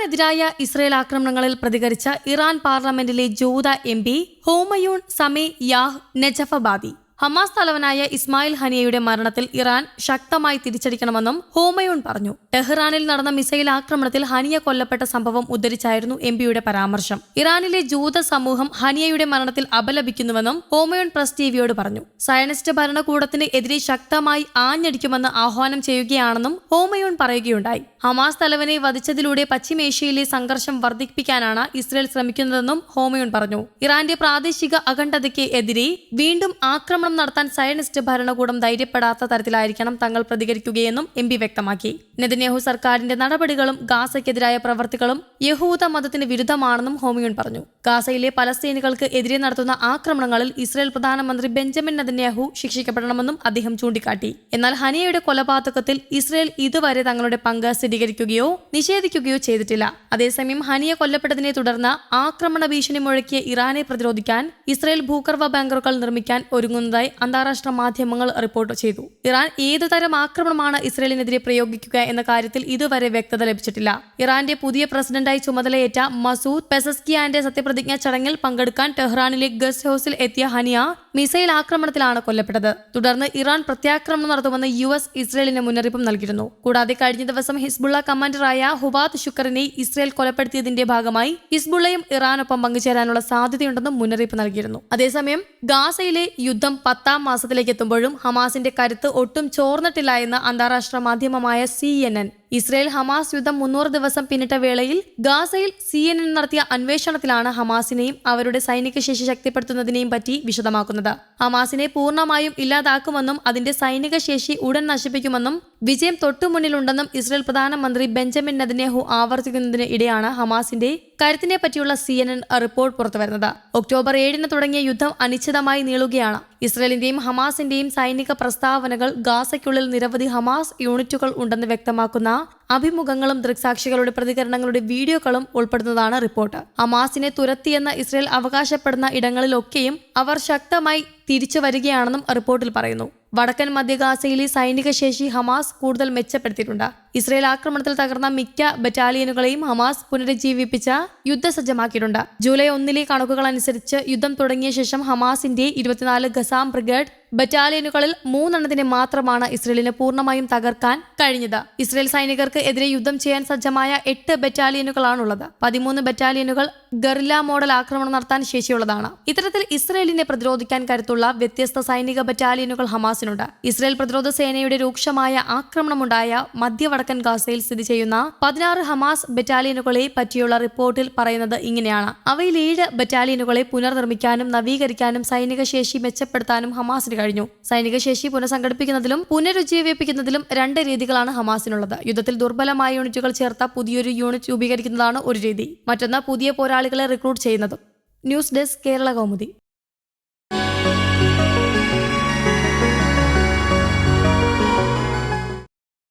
ഇറാനെതിരായ Israel ആക്രമണങ്ങളിൽ പ്രതികരിച്ച Iran പാർലമെന്റിലെ ജൂത M P Homayoun Sameh Yah Najafabadi. Hamas തലവനായ ഇസ്മായിൽ ഹനിയയുടെ മരണത്തിൽ ഇറാൻ ശക്തമായി തിരിച്ചടിക്കണമെന്നും ഹോമയൂൺ പറഞ്ഞു. ടെഹ്റാനിൽ നടന്ന മിസൈൽ ആക്രമണത്തിൽ ഹനിയ കൊല്ലപ്പെട്ട സംഭവം ഉദ്ധരിച്ചായിരുന്നു എം പിയുടെ പരാമർശം. ഇറാനിലെ ജൂത സമൂഹം ഹനിയയുടെ മരണത്തിൽ അപലപിക്കുന്നുവെന്നും ഹോമയൂൺ പ്രസ് ടിവിയോട് പറഞ്ഞു. സയനിസ്റ്റ് ഭരണകൂടത്തിന് എതിരെ ശക്തമായി ആഞ്ഞടിക്കുമെന്ന് ആഹ്വാനം ചെയ്യുകയാണെന്നും ഹോമയൂൺ പറയുകയുണ്ടായി. ഹമാസ് തലവനെ വധിച്ചതിലൂടെ പശ്ചിമേഷ്യയിലെ സംഘർഷം വർദ്ധിപ്പിക്കാനാണ് ഇസ്രയേൽ ശ്രമിക്കുന്നതെന്നും ഹോമയൂൺ പറഞ്ഞു. ഇറാന്റെ പ്രാദേശിക അഖണ്ഡതയ്ക്ക് എതിരെ വീണ്ടും ആക്രമണം നടത്താൻ സയനിസ്റ്റ് ഭരണകൂടം ധൈര്യപ്പെടാത്ത തരത്തിലായിരിക്കണം തങ്ങൾ പ്രതികരിക്കുകയെന്നും എം പി വ്യക്തമാക്കി. നെതന്യാഹു സർക്കാരിന്റെ നടപടികളും ഗാസയ്ക്കെതിരായ പ്രവർത്തികളും യഹൂദ മതത്തിന് വിരുദ്ധമാണെന്നും ഹോമിയോൺ പറഞ്ഞു. ഗാസയിലെ പലസ്തീനുകൾക്ക് എതിരെ നടത്തുന്ന ആക്രമണങ്ങളിൽ ഇസ്രായേൽ പ്രധാനമന്ത്രി ബെഞ്ചമിൻ നെതന്യാഹു ശിക്ഷിക്കപ്പെടണമെന്നും അദ്ദേഹം ചൂണ്ടിക്കാട്ടി. എന്നാൽ ഹനിയയുടെ കൊലപാതകത്തിൽ ഇസ്രായേൽ ഇതുവരെ തങ്ങളുടെ പങ്ക് സ്ഥിരീകരിക്കുകയോ നിഷേധിക്കുകയോ ചെയ്തിട്ടില്ല. അതേസമയം ഹനിയ കൊല്ലപ്പെട്ടതിനെ തുടർന്ന് ആക്രമണ ഭീഷണി മുഴക്കിയ ഇറാനെ പ്രതിരോധിക്കാൻ ഇസ്രായേൽ ഭൂഗർഭ ബാങ്കറുകൾ നിർമ്മിക്കാൻ ഒരുങ്ങുന്നതായി അന്താരാഷ്ട്ര മാധ്യമങ്ങൾ റിപ്പോർട്ട് ചെയ്തു. ഇറാൻ ഏതു തരം ആക്രമണമാണ് ഇസ്രയേലിനെതിരെ പ്രയോഗിക്കുക എന്ന കാര്യത്തിൽ ഇതുവരെ വ്യക്തത ലഭിച്ചിട്ടില്ല. ഇറാന്റെ പുതിയ പ്രസിഡന്റായി ചുമതലയേറ്റ മസൂദ് പെസസ്കിയാന്റെ സത്യപ്രതിജ്ഞാ ചടങ്ങിൽ പങ്കെടുക്കാൻ ടെഹ്റാനിലെ ഗസ്റ്റ് ഹൌസിൽ എത്തിയ ഹനിയ മിസൈൽ ആക്രമണത്തിലാണ് കൊല്ലപ്പെട്ടത്. തുടർന്ന് ഇറാൻ പ്രത്യാക്രമണം നടത്തുമെന്ന് യു എസ് ഇസ്രയേലിന് മുന്നറിയിപ്പും നൽകിയിരുന്നു. കൂടാതെ കഴിഞ്ഞ ദിവസം ഹിസ്ബുള്ള കമാൻഡറായ ഹുബാദ് ഷുക്കറിനെ ഇസ്രയേൽ കൊലപ്പെടുത്തിയതിന്റെ ഭാഗമായി ഹിസ്ബുള്ളയും ഇറാനൊപ്പം പങ്കുചേരാനുള്ള സാധ്യതയുണ്ടെന്നും മുന്നറിയിപ്പ് നൽകിയിരുന്നു. അതേസമയം ഗാസയിലെ യുദ്ധം പത്താം മാസത്തിലേക്ക് എത്തുമ്പോഴും ഹമാസിന്റെ കരുത്ത് ഒട്ടും ചോർന്നിട്ടില്ല എന്ന് അന്താരാഷ്ട്ര മാധ്യമമായ C N N Israel Hamas യുദ്ധം മുന്നൂറ് ദിവസം പിന്നിട്ട വേളയിൽ ഗാസയിൽ സി എൻ എൻ നടത്തിയ അന്വേഷണത്തിലാണ് ഹമാസിനെയും അവരുടെ സൈനിക ശേഷി ശക്തിപ്പെടുത്തുന്നതിനെയും പറ്റി വിശദമാക്കുന്നത്. ഹമാസിനെ പൂർണമായും ഇല്ലാതാക്കുമെന്നും അതിന്റെ സൈനിക ശേഷി ഉടൻ നശിപ്പിക്കുമെന്നും വിജയം തൊട്ടുമുന്നിലുണ്ടെന്നും ഇസ്രയേൽ പ്രധാനമന്ത്രി ബെഞ്ചമിൻ നെതന്യാഹു ആവർത്തിക്കുന്നതിന് ഇടെയാണ് ഹമാസിന്റെ കരുത്തിനെ പറ്റിയുള്ള സി എൻ എൻ റിപ്പോർട്ട് പുറത്തുവരുന്നത്. ഒക്ടോബർ ഏഴിന് തുടങ്ങിയ യുദ്ധം അനിശ്ചിതമായി നീളുകയാണ്. ഇസ്രയേലിന്റെയും ഹമാസിന്റെയും സൈനിക പ്രസ്താവനകൾ ഗാസയ്ക്കുള്ളിൽ നിരവധി ഹമാസ് യൂണിറ്റുകൾ ഉണ്ടെന്ന് വ്യക്തമാക്കുന്ന അഭിമുഖങ്ങളും ദൃക്സാക്ഷികളുടെ പ്രതികരണങ്ങളുടെ വീഡിയോകളും ഉൾപ്പെടുന്നതാണ് റിപ്പോർട്ട്. ഹമാസിനെ തുരത്തിയെന്ന് ഇസ്രയേൽ അവകാശപ്പെടുന്ന ഇടങ്ങളിലൊക്കെയും അവർ ശക്തമായി തിരിച്ചു വരികയാണെന്നും റിപ്പോർട്ടിൽ പറയുന്നു. വടക്കൻ മധ്യ ഗാസയിലെ സൈനിക ശേഷി ഹമാസ് കൂടുതൽ മെച്ചപ്പെടുത്തിയിട്ടുണ്ട്. ഇസ്രയേൽ ആക്രമണത്തിൽ തകർന്ന മിക്ക ബറ്റാലിയനുകളെയും ഹമാസ് പുനരുജ്ജീവിപ്പിച്ച യുദ്ധസജ്ജമാക്കിയിട്ടുണ്ട് ജൂലൈ ഒന്നിലെ കണക്കുകൾ അനുസരിച്ച് യുദ്ധം തുടങ്ങിയ ശേഷം ഹമാസിന്റെ ഇരുപത്തിനാല് ഗസാം ബ്രിഗേഡ് ബറ്റാലിയനുകളിൽ മൂന്നെണ്ണത്തിനെ മാത്രമാണ് ഇസ്രയേലിന് പൂർണമായും തകർക്കാൻ കഴിഞ്ഞത്. ഇസ്രയേൽ സൈനികർക്ക് എതിരെ യുദ്ധം ചെയ്യാൻ സജ്ജമായ എട്ട് ബറ്റാലിയനുകളാണുള്ളത്. പതിമൂന്ന് ബറ്റാലിയനുകൾ ഗറില്ല മോഡൽ ആക്രമണം നടത്താൻ ശേഷിയുള്ളതാണ്. ഇത്തരത്തിൽ ഇസ്രയേലിനെ പ്രതിരോധിക്കാൻ കരുത്തുള്ള വ്യത്യസ്ത സൈനിക ബറ്റാലിയനുകൾ ഹമാസിനുണ്ട്. ഇസ്രയേൽ പ്രതിരോധ സേനയുടെ രൂക്ഷമായ ആക്രമണമുണ്ടായ മധ്യവടക്കൻ ഗാസയിൽ സ്ഥിതി ചെയ്യുന്ന പതിനാറ് ഹമാസ് ബറ്റാലിയനുകളെ പറ്റിയുള്ള റിപ്പോർട്ടിൽ പറയുന്നത് ഇങ്ങനെയാണ്. അവയിൽ ഏഴ് ബറ്റാലിയനുകളെ പുനർനിർമ്മിക്കാനും നവീകരിക്കാനും സൈനിക ശേഷി മെച്ചപ്പെടുത്താനും ഹമാസിന് കഴിഞ്ഞു. സൈനിക ശേഷി പുനഃസംഘടിപ്പിക്കുന്നതിലും പുനരുജ്ജീവിപ്പിക്കുന്നതിലും രണ്ട് രീതികളാണ് ഹമാസിനുള്ളത്. യുദ്ധത്തിൽ ദുർബലമായ യൂണിറ്റുകൾ ചേർത്ത പുതിയൊരു യൂണിറ്റ് രൂപീകരിക്കുന്നതാണ് ഒരു രീതി. മറ്റൊന്ന് പുതിയ പോരാളികളെ റിക്രൂട്ട് ചെയ്യുന്നതും. News desk Kerala Kaumudi.